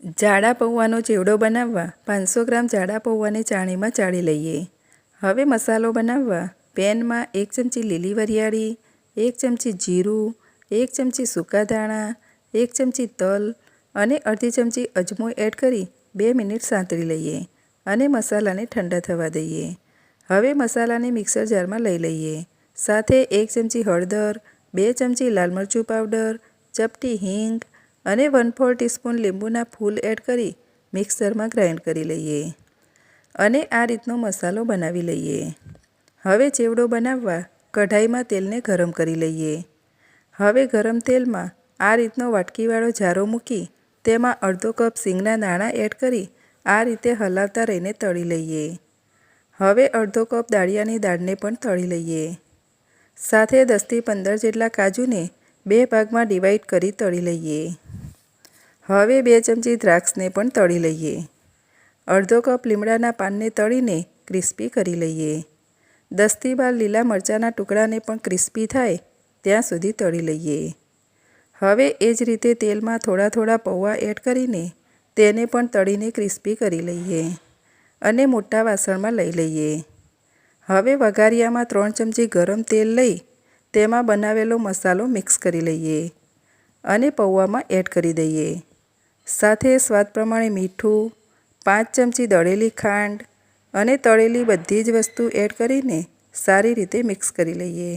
જાડા પૌવાનો ચેવડો બનાવવા પાંચસો ગ્રામ જાડા પૌવાને ચાણીમાં ચાળી લઈએ. હવે મસાલો બનાવવા પેનમાં એક ચમચી લીલી વરિયાળી, એક ચમચી જીરું, એક ચમચી સૂકા ધાણા, એક ચમચી તલ અને અડધી ચમચી અજમો એડ કરી બે મિનિટ સાંતળી લઈએ અને મસાલાને ઠંડા થવા દઈએ. હવે મસાલાને મિક્સર જારમાં લઈ લઈએ. સાથે એક ચમચી હળદર, બે ચમચી લાલ મરચું પાવડર, ચપટી હિંગ અને વન ફોર ટીસ્પૂન લીંબુના ફૂલ એડ કરી મિક્સરમાં ગ્રાઇન્ડ કરી લઈએ અને આ રીતનો મસાલો બનાવી લઈએ. હવે ચેવડો બનાવવા કઢાઈમાં તેલને ગરમ કરી લઈએ. હવે ગરમ તેલમાં આ રીતનો વાટકીવાળો જારો મૂકી તેમાં અડધો કપ સિંગના દાણા એડ કરી આ રીતે હલાવતા રહીને તળી લઈએ. હવે અડધો કપ દાળિયાની દાળને પણ તળી લઈએ. સાથે દસથી પંદર જેટલા કાજુને બે ભાગમાં ડિવાઈડ કરી તળી લઈએ. હવે બે ચમચી દ્રાક્ષને પણ તળી લઈએ. અડધો કપ લીમડાના પાનને તળીને ક્રિસ્પી કરી લઈએ. દસથી બાર લીલા મરચાંના ટુકડાને પણ ક્રિસ્પી થાય ત્યાં સુધી તળી લઈએ. હવે એ જ રીતે તેલમાં થોડા થોડા પૌવા એડ કરીને તેને પણ તળીને ક્રિસ્પી કરી લઈએ અને મોટા વાસણમાં લઈ લઈએ. હવે વઘારિયામાં ત્રણ ચમચી ગરમ તેલ લઈ તેમાં બનાવેલો મસાલો મિક્સ કરી લઈએ અને પૌવામાં એડ કરી દઈએ. સાથે સ્વાદ પ્રમાણે મીઠું, પાંચ ચમચી દળેલી ખાંડ અને તળેલી બધી જ વસ્તુ એડ કરીને સારી રીતે મિક્સ કરી લઈએ.